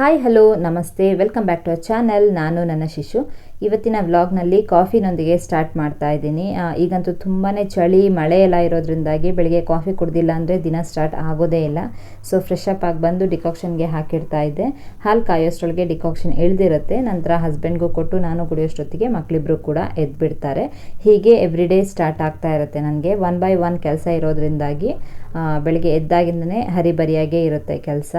Hi hello namaste. Welcome back to uh channel ನಾನು ನನ್ನ ಶಿಶು. ಇವತ್ತಿನ ವ್ಲಾಗ್ನಲ್ಲಿ ಕಾಫಿನೊಂದಿಗೆ ಸ್ಟಾರ್ಟ್ ಮಾಡ್ತಾ ಇದ್ದೀನಿ. ಈಗಂತೂ ತುಂಬಾ ಚಳಿ, ಮಳೆ ಎಲ್ಲ ಇರೋದ್ರಿಂದಾಗಿ ಬೆಳಿಗ್ಗೆ ಕಾಫಿ ಕುಡ್ದಿಲ್ಲ ಅಂದರೆ ದಿನ ಸ್ಟಾರ್ಟ್ ಆಗೋದೇ ಇಲ್ಲ. ಸೊ ಫ್ರೆಶ್ ಅಪ್ ಆಗಿ ಬಂದು ಡಿಕಾಕ್ಷನ್ಗೆ ಹಾಕಿಡ್ತಾ ಇದ್ದೆ. ಹಾಲು ಕಾಯೋಷ್ಟರೊಳಗೆ ಡಿಕಾಕ್ಷನ್ ಇಳ್ದಿರುತ್ತೆ. ನಂತರ ಹಸ್ಬೆಂಡ್ಗೂ ಕೊಟ್ಟು ನಾನು ಕುಡಿಯೋಷ್ಟೊತ್ತಿಗೆ ಮಕ್ಕಳಿಬ್ರು ಕೂಡ ಎದ್ಬಿಡ್ತಾರೆ. ಹೀಗೆ ಎವ್ರಿ ಡೇ ಸ್ಟಾರ್ಟ್ ಆಗ್ತಾ ಇರುತ್ತೆ ನನಗೆ. ಒನ್ ಬೈ ಒನ್ ಕೆಲಸ ಇರೋದ್ರಿಂದಾಗಿ ಬೆಳಿಗ್ಗೆ ಎದ್ದಾಗಿಂದನೇ ಹರಿಬರಿಯಾಗೇ ಇರುತ್ತೆ ಕೆಲಸ.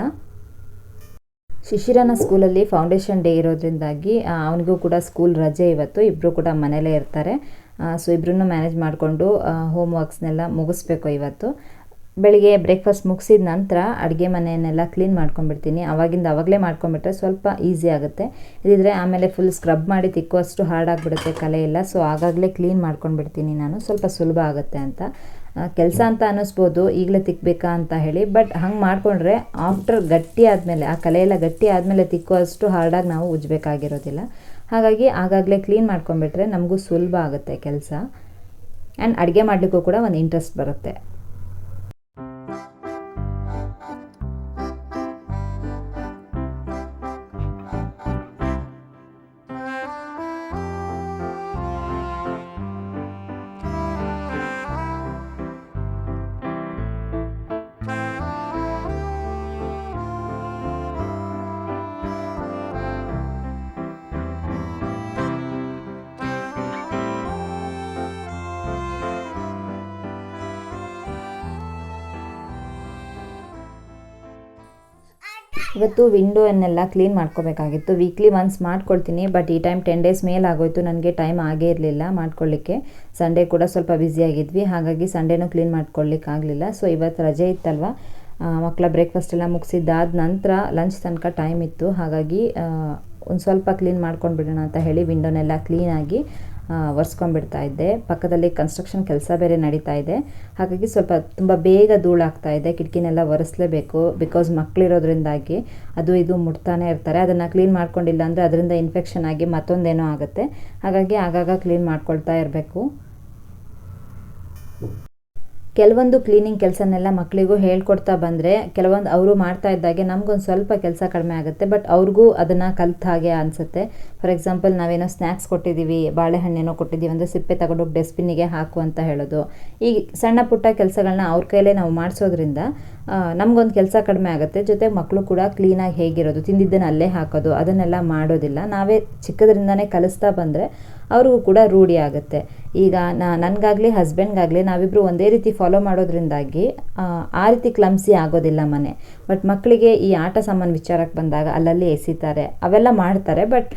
ಶಿಶಿರನ ಸ್ಕೂಲಲ್ಲಿ ಫೌಂಡೇಶನ್ ಡೇ ಇರೋದ್ರಿಂದಾಗಿ ಅವನಿಗೂ ಕೂಡ ಸ್ಕೂಲ್ ರಜೆ ಇವತ್ತು. ಇಬ್ಬರು ಕೂಡ ಮನೇಲೇ ಇರ್ತಾರೆ. ಸೊ ಇಬ್ಬರನ್ನು ಮ್ಯಾನೇಜ್ ಮಾಡಿಕೊಂಡು ಹೋಮ್ ವರ್ಕ್ಸ್ನೆಲ್ಲ ಮುಗಿಸ್ಬೇಕು ಇವತ್ತು. ಬೆಳಿಗ್ಗೆ ಬ್ರೇಕ್ಫಾಸ್ಟ್ ಮುಗಿಸಿದ ನಂತರ ಅಡುಗೆ ಮನೆಯನ್ನೆಲ್ಲ ಕ್ಲೀನ್ ಮಾಡ್ಕೊಂಡ್ಬಿಡ್ತೀನಿ. ಅವಾಗಿಂದ ಅವಾಗಲೇ ಮಾಡ್ಕೊಂಡ್ಬಿಟ್ರೆ ಸ್ವಲ್ಪ ಈಸಿ ಆಗುತ್ತೆ. ಇದಿದ್ರೆ ಆಮೇಲೆ ಫುಲ್ ಸ್ಕ್ರಬ್ ಮಾಡಿ ತಿಕ್ಕುವಷ್ಟು ಹಾರ್ಡ್ ಆಗಿಬಿಡುತ್ತೆ ಕಲೆ ಎಲ್ಲ. ಸೊ ಆಗಾಗಲೇ ಕ್ಲೀನ್ ಮಾಡ್ಕೊಂಡ್ಬಿಡ್ತೀನಿ ನಾನು. ಸ್ವಲ್ಪ ಸುಲಭ ಆಗುತ್ತೆ ಅಂತ. ಕೆಲಸ ಅಂತ ಅನ್ನಿಸ್ಬೋದು, ಈಗಲೇ ತಿಕ್ಕಬೇಕಾ ಅಂತ ಹೇಳಿ. ಬಟ್ ಹಂಗೆ ಮಾಡಿಕೊಂಡ್ರೆ ಆಫ್ಟರ್ ಗಟ್ಟಿ ಆದಮೇಲೆ, ಆ ಕಲೆಯೆಲ್ಲ ಗಟ್ಟಿ ಆದಮೇಲೆ ತಿಕ್ಕುವಷ್ಟು ಹಾರ್ಡಾಗಿ ನಾವು ಉಜ್ಜಬೇಕಾಗಿರೋದಿಲ್ಲ ಹಾಗಾಗಿ ಆಗಾಗಲೇ ಕ್ಲೀನ್ ಮಾಡ್ಕೊಂಡ್ಬಿಟ್ರೆ ನಮಗೂ ಸುಲಭ ಆಗುತ್ತೆ ಕೆಲಸ. ಆ್ಯಂಡ್ ಅಡುಗೆ ಮಾಡಲಿಕ್ಕೂ ಕೂಡ ಒಂದು ಇಂಟ್ರೆಸ್ಟ್ ಬರುತ್ತೆ. ಇವತ್ತು ವಿಂಡೋನ್ನೆಲ್ಲ ಕ್ಲೀನ್ ಮಾಡ್ಕೋಬೇಕಾಗಿತ್ತು. ವೀಕ್ಲಿ ಒನ್ಸ್ ಮಾಡ್ಕೊಳ್ತೀನಿ ಬಟ್ ಈ ಟೈಮ್ ಟೆನ್ ಡೇಸ್ ಮೇಲೆ ಆಗೋಯ್ತು. ನನಗೆ ಟೈಮ್ ಆಗೇ ಇರಲಿಲ್ಲ ಮಾಡ್ಕೊಳ್ಳಿಕ್ಕೆ ಸಂಡೇ ಕೂಡ ಸ್ವಲ್ಪ ಬ್ಯುಸಿಯಾಗಿದ್ವಿ ಹಾಗಾಗಿ ಸಂಡೇನೂ ಕ್ಲೀನ್ ಮಾಡ್ಕೊಳ್ಳಿಕ್ಕಾಗಲಿಲ್ಲ ಸೊ ಇವತ್ತು ರಜೆ ಇತ್ತಲ್ವ? ಮಕ್ಕಳ ಬ್ರೇಕ್ಫಾಸ್ಟ್ ಎಲ್ಲ ಮುಗಿಸಿದ್ದಾದ ನಂತರ ಲಂಚ್ ತನಕ ಟೈಮ್ ಇತ್ತು. ಹಾಗಾಗಿ ಒಂದು ಸ್ವಲ್ಪ ಕ್ಲೀನ್ ಮಾಡ್ಕೊಂಡು ಬಿಡೋಣ ಅಂತ ಹೇಳಿ ವಿಂಡೋನೆಲ್ಲ ಕ್ಲೀನಾಗಿ ಒರೆಸ್ಕೊಂಡ್ಬಿಡ್ತಾ ಇದ್ದೆ. ಪಕ್ಕದಲ್ಲಿ ಕನ್ಸ್ಟ್ರಕ್ಷನ್ ಕೆಲಸ ಬೇರೆ ನಡೀತಾ ಇದೆ. ಹಾಗಾಗಿ ಸ್ವಲ್ಪ ತುಂಬ ಬೇಗ ಧೂಳಾಗ್ತಾ ಇದೆ. ಕಿಟಕಿನೆಲ್ಲ ಒರೆಸ್ಲೇಬೇಕು. ಬಿಕಾಸ್ ಮಕ್ಕಳಿರೋದ್ರಿಂದಾಗಿ ಅದು ಇದು ಮುಟ್ತಾನೆ ಇರ್ತಾರೆ. ಅದನ್ನು ಕ್ಲೀನ್ ಮಾಡ್ಕೊಂಡಿಲ್ಲ ಅಂದರೆ ಅದರಿಂದ ಇನ್ಫೆಕ್ಷನ್ ಆಗಿ ಮತ್ತೊಂದೇನೋ ಆಗುತ್ತೆ. ಹಾಗಾಗಿ ಆಗಾಗ ಕ್ಲೀನ್ ಮಾಡ್ಕೊಳ್ತಾ ಇರಬೇಕು. ಕೆಲವೊಂದು ಕ್ಲೀನಿಂಗ್ ಕೆಲಸನೆಲ್ಲ ಮಕ್ಕಳಿಗೂ ಹೇಳ್ಕೊಡ್ತಾ ಬಂದರೆ, ಕೆಲವೊಂದು ಅವರು ಮಾಡ್ತಾ ಇದ್ದಾಗೆ ನಮಗೊಂದು ಸ್ವಲ್ಪ ಕೆಲಸ ಕಡಿಮೆ ಆಗುತ್ತೆ. ಬಟ್ ಅವ್ರಿಗೂ ಅದನ್ನು ಕಲ್ತ ಹಾಗೆ ಅನಿಸುತ್ತೆ. ಫಾರ್ ಎಕ್ಸಾಂಪಲ್ ನಾವೇನೋ ಸ್ನ್ಯಾಕ್ಸ್ ಕೊಟ್ಟಿದ್ದೀವಿ ಬಾಳೆಹಣ್ಣೇನೋ ಕೊಟ್ಟಿದ್ದೀವಿ ಅಂದರೆ ಸಿಪ್ಪೆ ತಗೊಂಡೋಗಿ ಡಸ್ಟ್ಬಿನ್ನಿಗೆ ಹಾಕು ಅಂತ ಹೇಳೋದು. ಈ ಸಣ್ಣ ಪುಟ್ಟ ಕೆಲಸಗಳನ್ನ ಅವ್ರ ಕೈಲೇ ನಾವು ಮಾಡಿಸೋದ್ರಿಂದ ನಮಗೊಂದು ಕೆಲಸ ಕಡಿಮೆ ಆಗುತ್ತೆ. ಜೊತೆ ಮಕ್ಕಳು ಕೂಡ ಕ್ಲೀನಾಗಿ ಹೇಗಿರೋದು, ತಿಂದಿದ್ದನ್ನು ಅಲ್ಲೇ ಹಾಕೋದು, ಅದನ್ನೆಲ್ಲ ಮಾಡೋದಿಲ್ಲ. ನಾವೇ ಚಿಕ್ಕದ್ರಿಂದನೇ ಕಲಿಸ್ತಾ ಬಂದರೆ ಅವ್ರಿಗೂ ಕೂಡ ರೂಢಿ ಆಗುತ್ತೆ. ಈಗ ನಾ ನನಗಾಗಲಿ ಹಸ್ಬೆಂಡ್ಗಾಗಲಿ ನಾವಿಬ್ಬರು ಒಂದೇ ರೀತಿ ಫಾಲೋ ಮಾಡೋದ್ರಿಂದಾಗಿ ಆ, ರೀತಿ ಕ್ಲಮ್ಸಿ ಆಗೋದಿಲ್ಲ ಮನೆ. ಬಟ್ ಮಕ್ಕಳಿಗೆ ಈ ಆಟ ಸಾಮಾನು ವಿಚಾರಕ್ಕೆ ಬಂದಾಗ ಅಲ್ಲಲ್ಲಿ ಎಸಿತಾರೆ. ಅವೆಲ್ಲ ಮಾಡ್ತಾರೆ ಬಟ್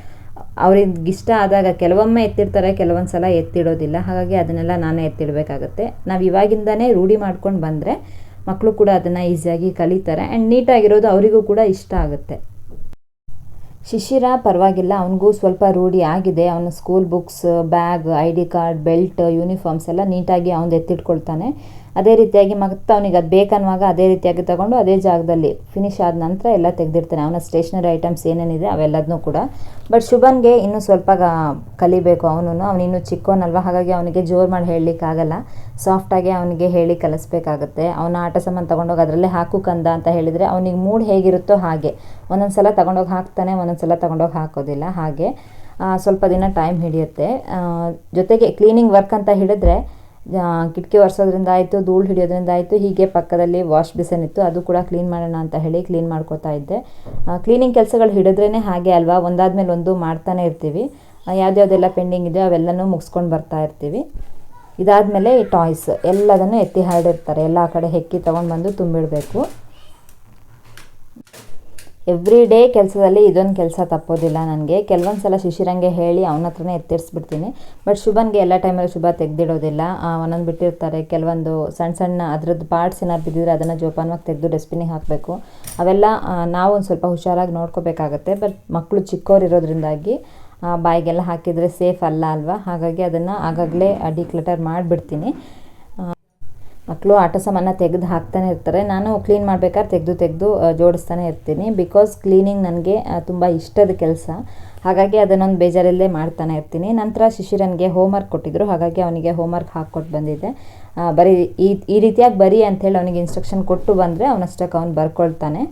ಅವ್ರಿಗೆ ಇಷ್ಟ ಆದಾಗ ಕೆಲವೊಮ್ಮೆ ಎತ್ತಿಡ್ತಾರೆ ಕೆಲವೊಂದು ಸಲ ಎತ್ತಿಡೋದಿಲ್ಲ. ಹಾಗಾಗಿ ಅದನ್ನೆಲ್ಲ ನಾನೇ ಎತ್ತಿಡಬೇಕಾಗತ್ತೆ. ನಾವು ಇವಾಗಿಂದನೇ ರೂಢಿ ಮಾಡ್ಕೊಂಡು ಬಂದರೆ ಮಕ್ಕಳು ಕೂಡ ಅದನ್ನು ಈಸಿಯಾಗಿ ಕಲಿತಾರೆ. ಆ್ಯಂಡ್ ನೀಟಾಗಿರೋದು ಅವರಿಗೂ ಕೂಡ ಇಷ್ಟ ಆಗುತ್ತೆ. ಶಿಶಿರ ಪರವಾಗಿಲ್ಲ, ಅವನಿಗೂ ಸ್ವಲ್ಪ ರೂಢಿ ಆಗಿದೆ. ಅವನ school books bag I D card belt uniforms ಎಲ್ಲ ನೀಟಾಗಿ ಅವ್ನು ಎತ್ತಿಟ್ಕೊಳ್ತಾನೆ. ಅದೇ ರೀತಿಯಾಗಿ ಮತ್ತೆ ಅವನಿಗೆ ಅದು ಬೇಕನ್ನುವಾಗ ಅದೇ ರೀತಿಯಾಗಿ ತಗೊಂಡು ಅದೇ ಜಾಗದಲ್ಲಿ ಫಿನಿಶ್ ಆದ ನಂತರ ಎಲ್ಲ ತೆಗೆದಿರ್ತಾನೆ ಅವನ ಸ್ಟೇಷನರಿ ಐಟಮ್ಸ್ ಏನೇನಿದೆ ಅವೆಲ್ಲದನ್ನೂ ಕೂಡ. ಬಟ್ ಶುಭನ್ಗೆ ಇನ್ನೂ ಸ್ವಲ್ಪ ಕಲಿಬೇಕು ಅವನು ಅವನಿನ್ನೂ ಚಿಕ್ಕವನಲ್ವ? ಹಾಗಾಗಿ ಅವನಿಗೆ ಜೋರು ಮಾಡಿ ಹೇಳಲಿಕ್ಕಾಗಲ್ಲ. ಸಾಫ್ಟಾಗಿ ಅವನಿಗೆ ಹೇಳಿ ಕಲಿಸ್ಬೇಕಾಗತ್ತೆ. ಅವನ ಆಟ ಸಾಮಾನು ತೊಗೊಂಡೋಗಿ ಅದರಲ್ಲೇ ಹಾಕು ಕಂದ ಅಂತ ಹೇಳಿದರೆ ಅವನಿಗೆ ಮೂಡ್ ಹೇಗಿರುತ್ತೋ ಹಾಗೆ. ಒಂದೊಂದು ಸಲ ತೊಗೊಂಡೋಗಿ ಹಾಕ್ತಾನೆ ಒಂದೊಂದು ಸಲ ತೊಗೊಂಡೋಗಿ ಹಾಕೋದಿಲ್ಲ. ಹಾಗೆ ಸ್ವಲ್ಪ ದಿನ ಟೈಮ್ ಹಿಡಿಯುತ್ತೆ. ಜೊತೆಗೆ ಕ್ಲೀನಿಂಗ್ ವರ್ಕ್ ಅಂತ ಹಿಡಿದ್ರೆ ಆ, ಕಿಟಕಿ ಒರೆಸೋದ್ರಿಂದ ಆಯಿತು, ಧೂಳು ಹಿಡಿಯೋದ್ರಿಂದ ಆಯಿತು, ಹೀಗೆ ಪಕ್ಕದಲ್ಲಿ ವಾಶ್ ಬಿಸನ್ ಇತ್ತು. ಅದು ಕೂಡ ಕ್ಲೀನ್ ಮಾಡೋಣ ಅಂತ ಹೇಳಿ ಕ್ಲೀನ್ ಮಾಡ್ಕೋತಾ ಇದ್ದೆ. ಕ್ಲೀನಿಂಗ್ ಕೆಲಸಗಳು ಹಿಡಿದ್ರೇ ಹಾಗೆ ಅಲ್ವಾ? ಒಂದಾದ್ಮೇಲೆ ಒಂದು ಮಾಡ್ತಾನೆ ಇರ್ತೀವಿ. ಯಾವ್ದ್ಯಾವ್ದೆಲ್ಲ ಪೆಂಡಿಂಗ್ ಇದೆಯೋ ಅವೆಲ್ಲನೂ ಮುಗಿಸ್ಕೊಂಡು ಬರ್ತಾ ಇರ್ತೀವಿ. ಇದಾದಮೇಲೆ ಈ ಟಾಯ್ಸ್ ಎಲ್ಲದನ್ನು ಎತ್ತಿ ಹರಡಿರ್ತಾರೆ ಎಲ್ಲ ಕಡೆ ಹೆಕ್ಕಿ ತೊಗೊಂಡು ಬಂದು ತುಂಬಿಡಬೇಕು. ಎವ್ರಿ ಡೇ ಕೆಲಸದಲ್ಲಿ ಇದೊಂದು ಕೆಲಸ ತಪ್ಪೋದಿಲ್ಲ ನನಗೆ. ಕೆಲವೊಂದು ಸಲ ಶಿಶಿರಂಗೆ ಹೇಳಿ ಅವನ ಹತ್ರನೇ ಎತ್ತಿರಿಸ್ಬಿಡ್ತೀನಿ. ಬಟ್ ಶುಭನ್ಗೆ ಎಲ್ಲ ಟೈಮಲ್ಲಿ ಶುಭ ತೆಗೆದಿಡೋದಿಲ್ಲ. ಒಂದೊಂದು ಬಿಟ್ಟಿರ್ತಾರೆ. ಕೆಲವೊಂದು ಸಣ್ಣ ಸಣ್ಣ ಅದ್ರದ್ದು ಪಾರ್ಟ್ಸ್ ಏನಾದ್ರು ಬಿದ್ದಿದ್ರೆ ಅದನ್ನು ಜೋಪಾನವಾಗಿ ತೆಗೆದು ಡಸ್ಟ್ಬಿನಿಗೆ ಹಾಕಬೇಕು. ಅವೆಲ್ಲ ನಾವು ಒಂದು ಸ್ವಲ್ಪ ಹುಷಾರಾಗಿ ನೋಡ್ಕೋಬೇಕಾಗತ್ತೆ. ಬಟ್ ಮಕ್ಕಳು ಚಿಕ್ಕವ್ರು ಇರೋದ್ರಿಂದಾಗಿ ಬಾಯಿಗೆಲ್ಲ ಹಾಕಿದರೆ ಸೇಫ್ ಅಲ್ಲ ಅಲ್ವಾ? ಹಾಗಾಗಿ ಅದನ್ನು ಆಗಾಗಲೇ ಡಿಕ್ಲಟರ್ ಮಾಡಿಬಿಡ್ತೀನಿ. ಮಕ್ಕಳು ಆಟ ಸಾಮಾನ ತೆಗೆದು ಹಾಕ್ತಾನೆ ಇರ್ತಾರೆ. ನಾನು ಕ್ಲೀನ್ ಮಾಡ್ಬೇಕಾದ್ರೆ ತೆಗೆದು ತೆಗೆದು ಜೋಡಿಸ್ತಾನೆ ಇರ್ತೀನಿ. ಬಿಕಾಸ್ ಕ್ಲೀನಿಂಗ್ ನನಗೆ ತುಂಬ ಇಷ್ಟದ ಕೆಲಸ. ಹಾಗಾಗಿ ಅದನ್ನೊಂದು ಬೇಜಾರಲ್ಲೇ ಮಾಡ್ತಾನೆ ಇರ್ತೀನಿ. ನಂತರ ಶಿಶಿರನಿಗೆ ಹೋಮ್ವರ್ಕ್ ಕೊಟ್ಟಿದ್ರು. ಹಾಗಾಗಿ ಅವನಿಗೆ ಹೋಮ್ವರ್ಕ್ ಹಾಕ್ಕೊಟ್ಟು ಬಂದಿದ್ದೆ ಬರೀ ಈ ಈ ರೀತಿಯಾಗಿ ಬರೀ ಅಂಥೇಳಿ ಅವನಿಗೆ ಇನ್ಸ್ಟ್ರಕ್ಷನ್ ಕೊಟ್ಟು ಬಂದರೆ ಅವನಷ್ಟಕ್ಕೆ ಅವ್ನು ಬರ್ಕೊಳ್ತಾನೆ.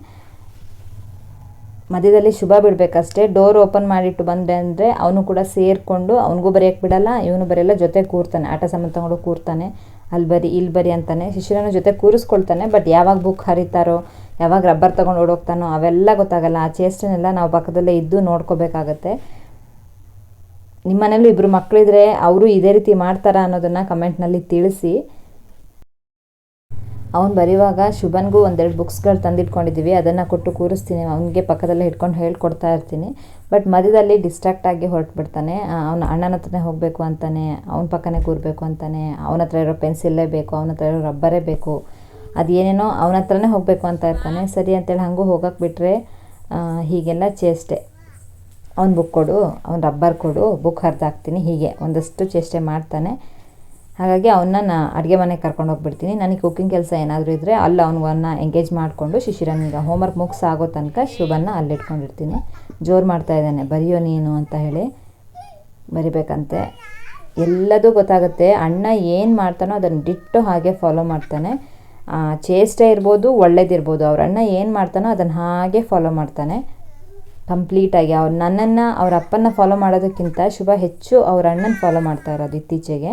ಮಧ್ಯದಲ್ಲಿ ಶುಭ ಬಿಡಬೇಕಷ್ಟೇ. ಡೋರ್ ಓಪನ್ ಮಾಡಿಟ್ಟು ಬಂದೆ ಅಂದರೆ ಅವನು ಕೂಡ ಸೇರಿಕೊಂಡು, ಅವನಿಗೂ ಬರೆಯೋಕ್ಕೆ ಬಿಡಲ್ಲ, ಇವನು ಬರೆಯಲ್ಲ, ಜೊತೆ ಕೂರ್ತಾನೆ. ಆಟ ಸಾಮಾನು ತಗೊಂಡು ಕೂರ್ತಾನೆ. ಅಲ್ಲಿ ಬರಿ, ಇಲ್ಲಿ ಬರಿ ಅಂತಾನೆ ಶಿಶಿರನ ಜೊತೆ ಕೂರಿಸ್ಕೊಳ್ತಾನೆ. ಬಟ್ ಯಾವಾಗ ಬುಕ್ ಹರಿತಾರೋ, ಯಾವಾಗ ರಬ್ಬರ್ ತಗೊಂಡು ಓಡೋಗ್ತಾನೋ ಅವೆಲ್ಲ ಗೊತ್ತಾಗಲ್ಲ. ಆ ಚೇಷ್ಟನೆಲ್ಲ ನಾವು ಪಕ್ಕದಲ್ಲೇ ಇದ್ದು ನೋಡ್ಕೋಬೇಕಾಗತ್ತೆ. ನಿಮ್ಮ ಮನೇಲೂ ಇಬ್ಬರು ಮಕ್ಕಳಿದ್ರೆ ಅವರು ಇದೇ ರೀತಿ ಮಾಡ್ತಾರಾ ಅನ್ನೋದನ್ನು ಕಮೆಂಟ್ನಲ್ಲಿ ತಿಳಿಸಿ. ಅವ್ನು ಬರೆಯುವಾಗ ಶುಭನ್ಗೂ ಒಂದೆರಡು ಬುಕ್ಸ್ಗಳು ತಂದಿಟ್ಕೊಂಡಿದ್ದೀವಿ ಅದನ್ನು ಕೊಟ್ಟು ಕೂರಿಸ್ತೀನಿ, ಅವನಿಗೆ ಪಕ್ಕದಲ್ಲೇ ಹಿಡ್ಕೊಂಡು ಹೇಳ್ಕೊಡ್ತಾ ಇರ್ತೀನಿ. ಬಟ್ ಮಧ್ಯದಲ್ಲಿ ಡಿಸ್ಟ್ರಾಕ್ಟ್ ಆಗಿ ಹೊರಟ್ಬಿಡ್ತಾನೆ. ಅವನ ಅಣ್ಣನ ಹತ್ರನೇ ಹೋಗಬೇಕು ಅಂತಾನೆ, ಅವನ ಪಕ್ಕನೇ ಕೂರಬೇಕು ಅಂತಾನೆ, ಅವನ ಹತ್ರ ಇರೋ ಪೆನ್ಸಿಲ್ಲೇ ಬೇಕು, ಅವನ ಹತ್ರ ಇರೋ ರಬ್ಬರೇ ಬೇಕು, ಅದೇನೇನೋ ಅವನ ಹತ್ರನೇ ಹೋಗಬೇಕು ಅಂತ ಇರ್ತಾನೆ. ಸರಿ ಅಂತೇಳಿ ಹಾಗೂ ಹೋಗಕ್ಕೆ ಬಿಟ್ಟರೆ ಹೀಗೆಲ್ಲ ಚೇಷ್ಟೆ. ಅವ್ನು ಬುಕ್ ಕೊಡು, ಅವ್ನು ರಬ್ಬರ್ ಕೊಡು, ಬುಕ್ ಹರಿದಾಕ್ತೀನಿ ಹೀಗೆ, ಒಂದಷ್ಟು ಚೇಷ್ಟೆ ಮಾಡ್ತಾನೆ. ಹಾಗಾಗಿ ಅವನ್ನ ನಾನು ಅಡುಗೆ ಮನೆಗೆ ಕರ್ಕೊಂಡು ಹೋಗ್ಬಿಡ್ತೀನಿ. ನನಗೆ ಕುಕ್ಕಿಂಗ್ ಕೆಲಸ ಏನಾದರೂ ಇದ್ದರೆ ಅಲ್ಲಿ ಅವನ್ನ ಎಂಗೇಜ್ ಮಾಡಿಕೊಂಡು ಶಿಶಿರನಿಗೆ ಹೋಮ್ವರ್ಕ್ ಮುಗಿಸಾಗೋ ತನಕ ಶುಭನ ಅಲ್ಲಿಟ್ಕೊಂಡಿರ್ತೀನಿ ಜೋರು ಮಾಡ್ತಾ ಇದ್ದಾನೆ. ಬರೆಯೋ ನೀನು ಅಂತ ಹೇಳಿ ಬರಿಬೇಕಂತೆ. ಎಲ್ಲದೂ ಗೊತ್ತಾಗುತ್ತೆ. ಅಣ್ಣ ಏನು ಮಾಡ್ತಾನೋ ಅದನ್ನು ಡಿಟ್ಟು ಹಾಗೆ ಫಾಲೋ ಮಾಡ್ತಾನೆ. ಚೇಷ್ಟೆ ಇರ್ಬೋದು, ಒಳ್ಳೇದಿರ್ಬೋದು. ಅವ್ರ ಅಣ್ಣ ಏನು ಮಾಡ್ತಾನೋ ಅದನ್ನು ಹಾಗೆ ಫಾಲೋ ಮಾಡ್ತಾನೆ. ಕಂಪ್ಲೀಟಾಗಿ ಅವ್ರು ನನ್ನನ್ನು ಅವ್ರ ಅಪ್ಪನ ಫಾಲೋ ಮಾಡೋದಕ್ಕಿಂತ ಶುಭ ಹೆಚ್ಚು ಅವ್ರ ಅಣ್ಣನ ಫಾಲೋ ಮಾಡ್ತಾ ಇರೋದು ಇತ್ತೀಚೆಗೆ.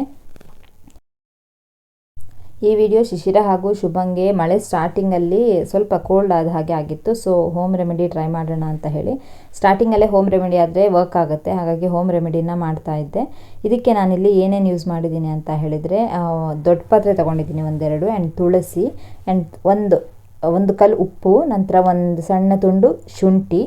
ಈ ವಿಡಿಯೋ ಶಿಶಿರ ಹಾಗೂ ಶುಭಂಗೆ ಮಳೆ ಸ್ಟಾರ್ಟಿಂಗಲ್ಲಿ ಸ್ವಲ್ಪ ಕೋಲ್ಡ್ ಆದ ಹಾಗೆ ಆಗಿತ್ತು. ಸೊ ಹೋಮ್ ರೆಮಿಡಿ ಟ್ರೈ ಮಾಡೋಣ ಅಂತ ಹೇಳಿ. ಸ್ಟಾರ್ಟಿಂಗಲ್ಲೇ ಹೋಮ್ ರೆಮಿಡಿ ಆದರೆ ವರ್ಕ್ ಆಗುತ್ತೆ. ಹಾಗಾಗಿ ಹೋಮ್ ರೆಮಿಡಿನ ಮಾಡ್ತಾ ಇದ್ದೆ. ಇದಕ್ಕೆ ನಾನಿಲ್ಲಿ ಏನೇನು ಯೂಸ್ ಮಾಡಿದ್ದೀನಿ ಅಂತ ಹೇಳಿದರೆ ದೊಡ್ಡ ಪಾತ್ರೆ ತೊಗೊಂಡಿದ್ದೀನಿ ಒಂದೆರಡು ಆ್ಯಂಡ್ ತುಳಸಿ ಆ್ಯಂಡ್ ಒಂದು ಒಂದು ಕಲ್ಲು ಉಪ್ಪು, ನಂತರ ಒಂದು ಸಣ್ಣ ತುಂಡು ಶುಂಠಿ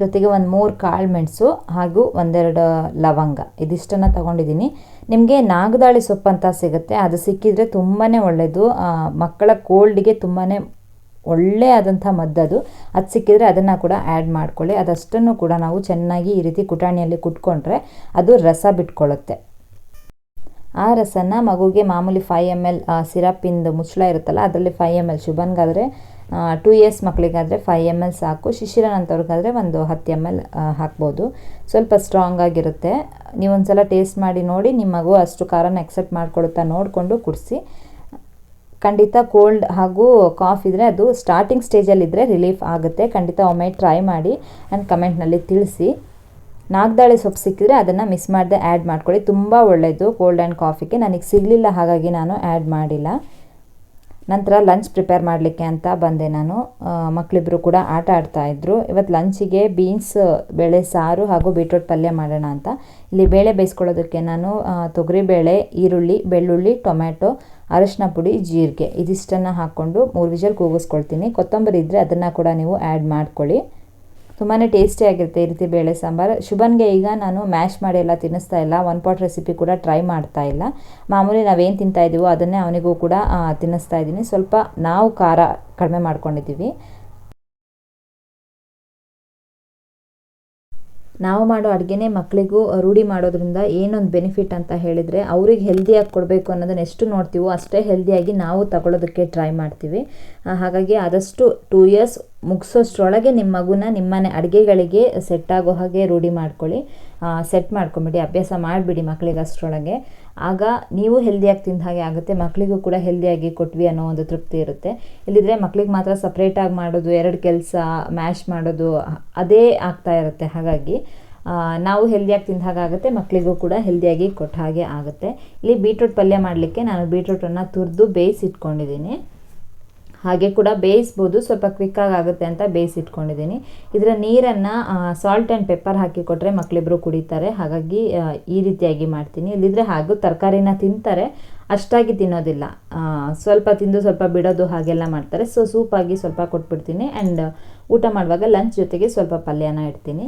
ಜೊತೆಗೆ ಒಂದು ಮೂರು ಕಾಳು ಮೆಣಸು ಹಾಗೂ ಒಂದೆರಡು ಲವಂಗ. ಇದಿಷ್ಟನ್ನು ತಗೊಂಡಿದ್ದೀನಿ ನಿಮಗೆ ನಾಗದಾಳಿ ಸೊಪ್ಪು ಅಂತ ಸಿಗುತ್ತೆ. ಅದು ಸಿಕ್ಕಿದರೆ ತುಂಬಾ ಒಳ್ಳೆಯದು ಮಕ್ಕಳ ಕೋಲ್ಡಿಗೆ ತುಂಬಾ ಒಳ್ಳೆ ಆದಂಥ ಮದ್ದದು ಅದು. ಸಿಕ್ಕಿದರೆ ಅದನ್ನು ಕೂಡ ಆ್ಯಡ್ ಮಾಡ್ಕೊಳ್ಳಿ. ಅದಷ್ಟನ್ನು ಕೂಡ ನಾವು ಚೆನ್ನಾಗಿ ಈ ರೀತಿ ಕುಟಾಣಿಯಲ್ಲಿ ಕುಟ್ಕೊಂಡ್ರೆ ಅದು ರಸ ಬಿಟ್ಕೊಳ್ಳುತ್ತೆ ಆ ರಸನ ಮಗುಗೆ ಮಾಮೂಲಿ ಫೈ ಎಂ ಎಲ್ ಸಿರಪ್ಪಿಂದು ಮುಚ್ಚಳ ಇರುತ್ತಲ್ಲ, ಅದರಲ್ಲಿ ಫೈ ಎಂ ಎಲ್ ಶುಭನ್ಗಾದರೆ ಟೂ ಇಯರ್ಸ್ ಮಕ್ಕಳಿಗಾದರೆ ಫೈ ಎಂ ಎಲ್ ಸಾಕು. ಶಿಶಿರನಂಥವ್ರಿಗಾದರೆ ಒಂದು ಹತ್ತು ಎಂ ಎಲ್ ಹಾಕ್ಬೋದು. ಸ್ವಲ್ಪ ಸ್ಟ್ರಾಂಗ್ ಆಗಿರುತ್ತೆ. ನೀವೊಂದು ಸಲ ಟೇಸ್ಟ್ ಮಾಡಿ ನೋಡಿ ನಿಮ್ಮ ಮಗು ಅಷ್ಟು ಖಾರನ ಎಕ್ಸೆಪ್ಟ್ ಮಾಡ್ಕೊಳುತ್ತಾ ನೋಡಿಕೊಂಡು ಕುಡಿಸಿ. ಖಂಡಿತ ಕೋಲ್ಡ್ ಹಾಗೂ ಕಾಫ್ ಇದ್ದರೆ ಅದು ಸ್ಟಾರ್ಟಿಂಗ್ ಸ್ಟೇಜಲ್ಲಿದ್ದರೆ ರಿಲೀಫ್ ಆಗುತ್ತೆ. ಖಂಡಿತ ಒಮ್ಮೆ ಟ್ರೈ ಮಾಡಿ ಆ್ಯಂಡ್ ಕಮೆಂಟ್ನಲ್ಲಿ ತಿಳಿಸಿ. ನಾಗದಾಳೆ ಸೊಪ್ಪು ಸಿಕ್ಕಿದ್ರೆ ಅದನ್ನು ಮಿಸ್ ಮಾಡದೆ ಆ್ಯಡ್ ಮಾಡ್ಕೊಳ್ಳಿ. ತುಂಬ ಒಳ್ಳೆಯದು ಕೋಲ್ಡ್ ಆ್ಯಂಡ್ ಕಾಫಿಗೆ ನನಗೆ ಸಿಗಲಿಲ್ಲ ಹಾಗಾಗಿ ನಾನು ಆ್ಯಡ್ ಮಾಡಿಲ್ಲ. ನಂತರ ಲಂಚ್ ಪ್ರಿಪೇರ್ ಮಾಡಲಿಕ್ಕೆ ಅಂತ ಬಂದೆ ನಾನು. ಮಕ್ಕಳಿಬ್ಬರು ಕೂಡ ಆಟ ಆಡ್ತಾಯಿದ್ರು ಇವತ್ತು ಲಂಚಿಗೆ ಬೀನ್ಸ್ ಬೇಳೆ, ಸಾರು ಹಾಗೂ ಬೀಟ್ರೋಟ್ ಪಲ್ಯ ಮಾಡೋಣ ಅಂತ. ಇಲ್ಲಿ ಬೇಳೆ ಬೇಯಿಸ್ಕೊಳ್ಳೋದಕ್ಕೆ ನಾನು ತೊಗರಿಬೇಳೆ, ಈರುಳ್ಳಿ, ಬೆಳ್ಳುಳ್ಳಿ, ಟೊಮ್ಯಾಟೊ, ಅರಶಿನ ಪುಡಿ, ಜೀರಿಗೆ. ಇದಿಷ್ಟನ್ನು ಹಾಕ್ಕೊಂಡು ಮೂರು ವಿಜಲ್ ಕೂಗಿಸ್ಕೊಳ್ತೀನಿ. ಕೊತ್ತಂಬರಿ ಇದ್ದರೆ ಅದನ್ನು ಕೂಡ ನೀವು ಆ್ಯಡ್ ಮಾಡ್ಕೊಳ್ಳಿ. ತುಂಬಾ ಟೇಸ್ಟಿಯಾಗಿರುತ್ತೆ ಈ ರೀತಿ ಬೇಳೆ ಸಾಂಬಾರು. ಶುಭನ್ಗೆ ಈಗ ನಾನು ಮ್ಯಾಶ್ ಮಾಡಿ ಎಲ್ಲ ತಿನ್ನಿಸ್ತಾ ಇಲ್ಲ. ಒನ್ ಪಾಟ್ ರೆಸಿಪಿ ಕೂಡ ಟ್ರೈ ಮಾಡ್ತಾ ಇಲ್ಲ. ಮಾಮೂಲಿ ನಾವೇನು ತಿಂತಾ ಇದ್ದೀವೋ ಅದನ್ನೇ ಅವನಿಗೂ ಕೂಡ ತಿನ್ನಿಸ್ತಾ ಇದ್ದೀನಿ ಸ್ವಲ್ಪ ನಾವು ಖಾರ ಕಡಿಮೆ ಮಾಡ್ಕೊಂಡಿದ್ದೀವಿ. ನಾವು ಮಾಡೋ ಅಡುಗೆನೇ ಮಕ್ಕಳಿಗೂ ರೂಢಿ ಮಾಡೋದ್ರಿಂದ ಏನೊಂದು ಬೆನಿಫಿಟ್ ಅಂತ ಹೇಳಿದರೆ, ಅವ್ರಿಗೆ ಹೆಲ್ದಿಯಾಗಿ ಕೊಡಬೇಕು ಅನ್ನೋದನ್ನ ಎಷ್ಟು ನೋಡ್ತೀವೋ ಅಷ್ಟೇ ಹೆಲ್ದಿಯಾಗಿ ನಾವು ತಗೊಳ್ಳೋದಕ್ಕೆ ಟ್ರೈ ಮಾಡ್ತೀವಿ. ಹಾಗಾಗಿ ಆದಷ್ಟು ಟೂ ಇಯರ್ಸ್ ಮುಗಿಸೋಷ್ಟ್ರೊಳಗೆ ನಿಮ್ಮ ಮಗುನ ನಿಮ್ಮನೆ ಅಡುಗೆಗಳಿಗೆ ಸೆಟ್ ಆಗೋ ಹಾಗೆ ರೂಢಿ ಮಾಡ್ಕೊಳ್ಳಿ. ಸೆಟ್ ಮಾಡ್ಕೊಂಬಿಡಿ, ಅಭ್ಯಾಸ ಮಾಡಿಬಿಡಿ ಮಕ್ಕಳಿಗೆ ಅಷ್ಟರೊಳಗೆ. ಆಗ ನೀವು ಹೆಲ್ದಿಯಾಗಿ ತಿಂದ ಹಾಗೆ ಆಗುತ್ತೆ ಮಕ್ಕಳಿಗೂ ಕೂಡ ಹೆಲ್ದಿಯಾಗಿ ಕೊಟ್ವಿ ಅನ್ನೋ ಒಂದು ತೃಪ್ತಿ ಇರುತ್ತೆ. ಇಲ್ಲಿದ್ರೆ ಮಕ್ಳಿಗೆ ಮಾತ್ರ ಸಪ್ರೇಟಾಗಿ ಮಾಡೋದು, ಎರಡು ಕೆಲಸ ಮ್ಯಾಶ್ ಮಾಡೋದು, ಅದೇ ಆಗ್ತಾ ಇರುತ್ತೆ. ಹಾಗಾಗಿ ನಾವು ಹೆಲ್ದಿಯಾಗಿ ತಿಂದ ಹಾಗೆ ಆಗುತ್ತೆ ಮಕ್ಕಳಿಗೂ ಕೂಡ ಹೆಲ್ದಿಯಾಗಿ ಕೊಟ್ಟ ಹಾಗೆ ಆಗುತ್ತೆ. ಇಲ್ಲಿ ಬೀಟ್ರೂಟ್ ಪಲ್ಯ ಮಾಡಲಿಕ್ಕೆ ನಾನು ಬೀಟ್ರೂಟನ್ನು ತುರಿದು ಬೇಯಿಸಿಟ್ಕೊಂಡಿದ್ದೀನಿ. ಹಾಗೆ ಕೂಡ ಬೇಯಿಸ್ಬೋದು. ಸ್ವಲ್ಪ ಕ್ವಿಕ್ಕಾಗಿ ಆಗುತ್ತೆ ಅಂತ ಬೇಯಿಸಿಟ್ಕೊಂಡಿದ್ದೀನಿ. ಇದರ ನೀರನ್ನು ಸಾಲ್ಟ್ ಆ್ಯಂಡ್ ಪೆಪ್ಪರ್ ಹಾಕಿ ಕೊಟ್ಟರೆ ಮಕ್ಕಳಿಬ್ಬರು ಕುಡಿತಾರೆ. ಹಾಗಾಗಿ ಈ ರೀತಿಯಾಗಿ ಮಾಡ್ತೀನಿ. ಇಲ್ಲಿದ್ರೆ ಹಾಗೂ ತರಕಾರಿನ ತಿಂತಾರೆ. ಅಷ್ಟಾಗಿ ತಿನ್ನೋದಿಲ್ಲ. ಸ್ವಲ್ಪ ತಿಂದು ಸ್ವಲ್ಪ ಬಿಡೋದು ಹಾಗೆಲ್ಲ ಮಾಡ್ತಾರೆ. ಸೊ ಸೂಪಾಗಿ ಸ್ವಲ್ಪ ಕೊಟ್ಬಿಡ್ತೀನಿ. ಆ್ಯಂಡ್ ಊಟ ಮಾಡುವಾಗ ಲಂಚ್ ಜೊತೆಗೆ ಸ್ವಲ್ಪ ಪಲ್ಯನ ಇಡ್ತೀನಿ.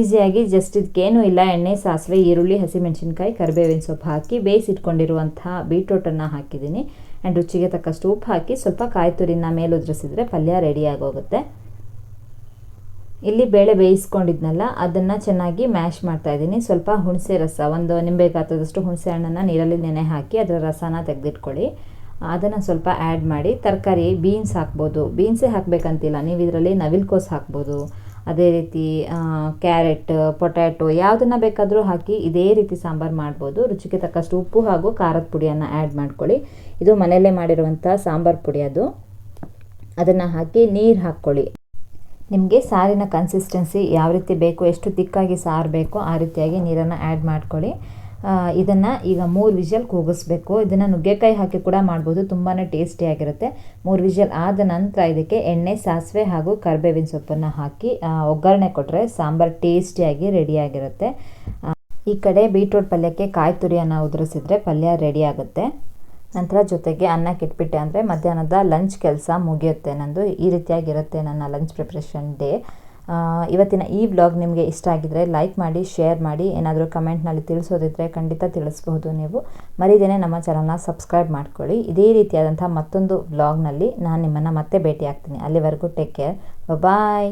ಈಸಿಯಾಗಿ ಜಸ್ಟ್ ಇದಕ್ಕೇನೂ ಇಲ್ಲ. ಎಣ್ಣೆ, ಸಾಸಿವೆ, ಈರುಳ್ಳಿ, ಹಸಿಮೆಣಸಿನ್ಕಾಯಿ, ಕರಿಬೇವಿನ ಸೊಪ್ಪು ಹಾಕಿ ಬೇಯಿಸಿಟ್ಕೊಂಡಿರುವಂಥ ಬೀಟ್ರೋಟನ್ನು ಹಾಕಿದ್ದೀನಿ. ಆ್ಯಂಡ್ ರುಚಿಗೆ ತಕ್ಕಷ್ಟು ಉಪ್ಪು ಹಾಕಿ ಸ್ವಲ್ಪ ಕಾಯಿ ತುರಿನ ಮೇಲೆ ಉದುರಿಸಿದ್ರೆ ಪಲ್ಯ ರೆಡಿಯಾಗೋಗುತ್ತೆ ಇಲ್ಲಿ ಬೇಳೆ ಬೇಯಿಸ್ಕೊಂಡಿದ್ನಲ್ಲ, ಅದನ್ನು ಚೆನ್ನಾಗಿ ಮ್ಯಾಶ್ ಮಾಡ್ತಾ ಇದ್ದೀನಿ. ಸ್ವಲ್ಪ ಹುಣಸೆ ರಸ, ಒಂದು ನಿಂಬೆ ಗಾತ್ರದಷ್ಟು ಹುಣಸೆ ಹಣ್ಣನ್ನು ನೀರಲ್ಲಿ ನೆನೆ ಹಾಕಿ ಅದರ ರಸನ ತೆಗೆದಿಟ್ಕೊಳ್ಳಿ. ಅದನ್ನು ಸ್ವಲ್ಪ ಆ್ಯಡ್ ಮಾಡಿ, ತರಕಾರಿ ಬೀನ್ಸ್ ಹಾಕ್ಬೋದು. ಬೀನ್ಸೇ ಹಾಕಬೇಕಂತಿಲ್ಲ ನೀವು ಇದರಲ್ಲಿ ನವಿಲ್ಕೋಸು ಹಾಕ್ಬೋದು. ಅದೇ ರೀತಿ ಕ್ಯಾರೆಟ್, ಪೊಟ್ಯಾಟೊ ಯಾವುದನ್ನು ಬೇಕಾದರೂ ಹಾಕಿ ಇದೇ ರೀತಿ ಸಾಂಬಾರು ಮಾಡ್ಬೋದು. ರುಚಿಗೆ ತಕ್ಕಷ್ಟು ಉಪ್ಪು ಹಾಗೂ ಖಾರದ ಪುಡಿಯನ್ನು ಆ್ಯಡ್ ಮಾಡ್ಕೊಳ್ಳಿ. ಇದು ಮನೆಯಲ್ಲೇ ಮಾಡಿರುವಂಥ ಸಾಂಬಾರು ಪುಡಿ ಅದು. ಅದನ್ನು ಹಾಕಿ ನೀರು ಹಾಕ್ಕೊಳ್ಳಿ. ನಿಮಗೆ ಸಾರಿನ ಕನ್ಸಿಸ್ಟೆನ್ಸಿ ಯಾವ ರೀತಿ ಬೇಕು, ಎಷ್ಟು ತಿಕ್ಕಾಗಿ ಸಾರು ಬೇಕೋ ಆ ರೀತಿಯಾಗಿ ನೀರನ್ನು ಆ್ಯಡ್ ಮಾಡ್ಕೊಳ್ಳಿ. ಇದನ್ನು ಈಗ ಮೂರು ವಿಷಲ್ ಕೂಗಿಸ್ಬೇಕು. ಇದನ್ನು ನುಗ್ಗೆಕಾಯಿ ಹಾಕಿ ಕೂಡ ಮಾಡ್ಬೋದು. ತುಂಬಾ ಟೇಸ್ಟಿಯಾಗಿರುತ್ತೆ ಮೂರು ವಿಷಲ್ ಆದ ನಂತರ ಇದಕ್ಕೆ ಎಣ್ಣೆ, ಸಾಸಿವೆ ಹಾಗೂ ಕರಿಬೇವಿನ ಸೊಪ್ಪನ್ನು ಹಾಕಿ ಒಗ್ಗರಣೆ ಕೊಟ್ಟರೆ ಸಾಂಬಾರು ಟೇಸ್ಟಿಯಾಗಿ ರೆಡಿಯಾಗಿರುತ್ತೆ ಈ ಕಡೆ ಬೀಟ್ರೂಟ್ ಪಲ್ಯಕ್ಕೆ ಕಾಯಿ ತುರಿಯನ್ನು ಉದುರಿಸಿದ್ರೆ ಪಲ್ಯ ರೆಡಿ ಆಗುತ್ತೆ. ನಂತರ ಜೊತೆಗೆ ಅನ್ನ ಕಿಟ್ಬಿಟ್ಟೆ ಅಂದರೆ ಮಧ್ಯಾಹ್ನದ ಲಂಚ್ ಕೆಲಸ ಮುಗಿಯುತ್ತೆ. ನಂದು ಈ ರೀತಿಯಾಗಿರುತ್ತೆ ನನ್ನ ಲಂಚ್ ಪ್ರಿಪ್ರೇಷನ್ ಡೇ ಇವತ್ತಿನ ಈ ವ್ಲಾಗ್ ನಿಮಗೆ ಇಷ್ಟ ಆಗಿದ್ರೆ ಲೈಕ್ ಮಾಡಿ ಶೇರ್ ಮಾಡಿ, ಏನಾದರೂ ಕಮೆಂಟ್ನಲ್ಲಿ ತಿಳಿಸೋದಿದ್ರೆ ಖಂಡಿತ ತಿಳಿಸ್ಬಹುದು ನೀವು. ಮರಿದೇನೆ ನಮ್ಮ ಚಾನಲ್ನ ಸಬ್ಸ್ಕ್ರೈಬ್ ಮಾಡ್ಕೊಳ್ಳಿ. ಇದೇ ರೀತಿಯಾದಂಥ ಮತ್ತೊಂದು ವ್ಲಾಗ್ನಲ್ಲಿ ನಾನು ನಿಮ್ಮನ್ನು ಮತ್ತೆ ಭೇಟಿ ಆಗ್ತೀನಿ ಅಲ್ಲಿವರೆಗೂ ಟೇಕ್ ಕೇರ್ ಬಾಯ್